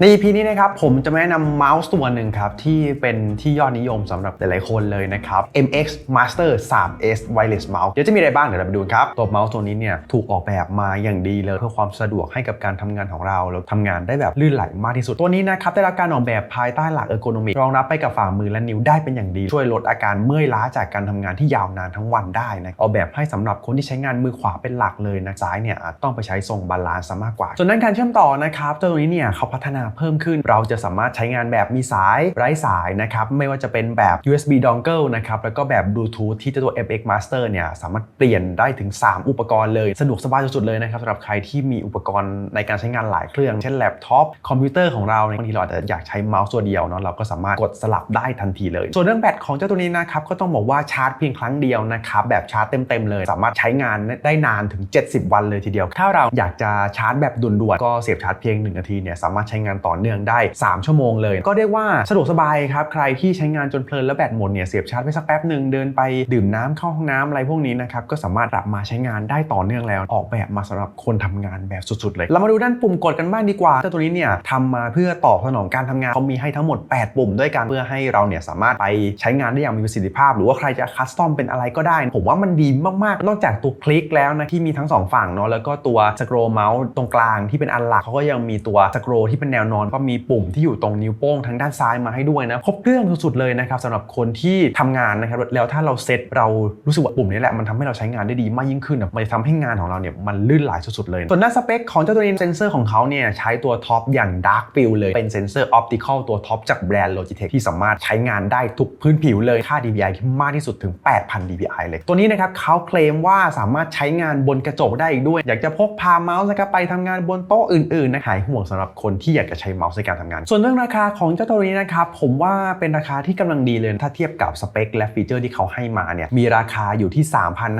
ใน EP นี้นะครับผมจะมาแนะนำเมาส์ตัวหนึ่งครับ ที่เป็นที่ยอดนิยมสำหรับหลายๆคนเลยนะครับ MX Master 3S Wireless Mouse เดี๋ยวจะมีอะไรบ้างเดี๋ยวเราไปดูครับ ตัวเมาส์ตัวนี้เนี่ยถูกออกแบบมาอย่างดีเลย เพื่อความสะดวกให้กับการทำงานของเราแล้วทำงานได้แบบลื่นไหลมากที่สุด ตัวนี้นะครับได้รับการออกแบบภายใต้หลักเออร์โกนมิกรองรับไปกับฝ่ามือและนิ้วได้เป็นอย่างดี ช่วยลดอาการเมื่อยล้าจากการทำงานที่ยาวนานทั้งวันได้นะออกแบบให้สำหรับคนที่ใช้งานมือขวาเป็นหลักเลยนะซ้ายเนี่ยต้องไปใช้ทรงบาลานซ์ซะมากกว่า ส่วนด้านการเชื่อมต่อนะครับตัวนี้เนี่ยเขาพัฒนาเพิ่มขึ้น เราจะสามารถใช้งานแบบมีสายไร้สายนะครับไม่ว่าจะเป็นแบบ USB dongle นะครับแล้วก็แบบ Bluetooth ที่เจ้าตัว MX Master เนี่ยสามารถเปลี่ยนได้ถึง 3 อุปกรณ์เลย สะดวกสบายสุดๆเลยนะครับสำหรับใครที่มีอุปกรณ์ในการใช้งานหลายเครื่อง เช่นแล็ปท็อปคอมพิวเตอร์ของเราบางทีเราอาจจะอยากใช้เมาส์ตัวเดียวเนาะเราก็สามารถกดสลับได้ทันทีเลย ส่วนเรื่องแบตของเจ้าตัวนี้นะครับก็ต้องบอกว่าชาร์จเพียงครั้งเดียวนะครับแบบชาร์จเต็มๆเลย สามารถใช้งานได้นานถึง 70 วันเลยทีเดียว ถ้าเราอยากจะชาร์จแบบด่วนๆก็เสียบชาร์จเพียง1นาทีเนี่ยสามารถใช้งานต่อเนื่องได้ 3 ชั่วโมงเลย ก็เรียกว่าสะดวกสบายครับ ใครที่ใช้งานจนเพลินแล้วแบตหมดเนี่ยเสียบชาร์จไปสักแป๊บหนึ่งเดินไปดื่มน้ำเข้าห้องน้ำอะไรพวกนี้นะครับก็สามารถกลับมาใช้งานได้ต่อเนื่องแล้ว ออกแบบมาสำหรับคนทำงานแบบสุดๆเลย เรามาดูด้านปุ่มกดกันบ้างดีกว่าเจ้าตัวนี้เนี่ยทำมาเพื่อตอบสนองการทำงานเขามีให้ทั้งหมด 8 ปุ่มด้วยกันเพื่อให้เราเนี่ยสามารถไปใช้งานได้อย่างมีประสิทธิภาพ หรือว่าใครจะคัสตอมเป็นอะไรก็ได้ ผมว่ามันดีมากๆ นอกจากตัวคลิกแล้วนะที่มีทั้งสองฝั่งเนาะแล้วก็ตัวสครอเมาส์ตรงกลางที่เป็นอันหลักเขาก็ยังมีตัวสครที่เป็นแนวนอนก็มีปุ่มที่อยู่ตรงนิ้วโป้งทางด้านซ้ายมาให้ด้วยนะครบเครื่องสุดๆเลยนะครับสำหรับคนที่ทำงานนะครับแล้วถ้าเราเซตเรารู้สึกว่าปุ่มนี้แหละมันทำให้เราใช้งานได้ดีมากยิ่งขึ้นมันจะทำให้งานของเราเนี่ยมันลื่นไหลสุดๆเลย ส่วนด้านสเปคของเจ้าตัวนี้เซนเซอร์ของเขาเนี่ยใช้ตัวท็อปอย่าง Dark f i e l เลยเป็นเซนเซอร์ออปติคอลตัวท็อปจากแบรนด์ Logitech ที่สามารถใช้งานได้ทุกพื้นผิวเลยค่า DPI ที่มากที่สุดถึง 8,000 DPI เลย ตัวนี้นะครับเขาเคลมว่าสามารถใช้งานบนกระจกได้อีกด้วย อยากจะพกพาเมาส์นะครับไปทำงานบนโต๊ะอื่นๆนะหายห่วงสำหรับคนที่อยากจะใช้เมาส์ในการทำงาน ส่วนเรื่องราคาของเจ้าตัวนี้นะครับผมว่าเป็นราคาที่กำลังดีเลย ถ้าเทียบกับสเปคและฟีเจอร์ที่เขาให้มาเนี่ยมีราคาอยู่ที่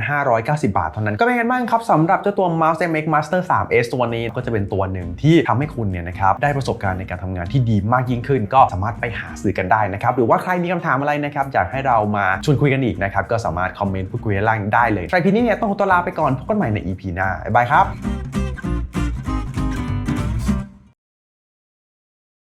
3,590 บาทเท่านั้น ก็เป็นกันบ้างครับสำหรับเจ้าตัว Mouse MX Master 3S ตัวนี้ก็จะเป็นตัวหนึ่งที่ทำให้คุณเนี่ยนะครับได้ประสบการณ์ในการทำงานที่ดีมากยิ่งขึ้น ก็สามารถไปหาซื้อกันได้นะครับหรือว่าใครมีคำถามอะไรนะครับอยากให้เรามาชวนคุยกันอีกนะครับก็สามารถคอมเมนต์พูดคุยด้านล่างได้เลยใครพีนี้เนี่ยต้องขอตัวลาไปก่อนพบกันใหม่ใน EP หน้าบ๊ายบายครับ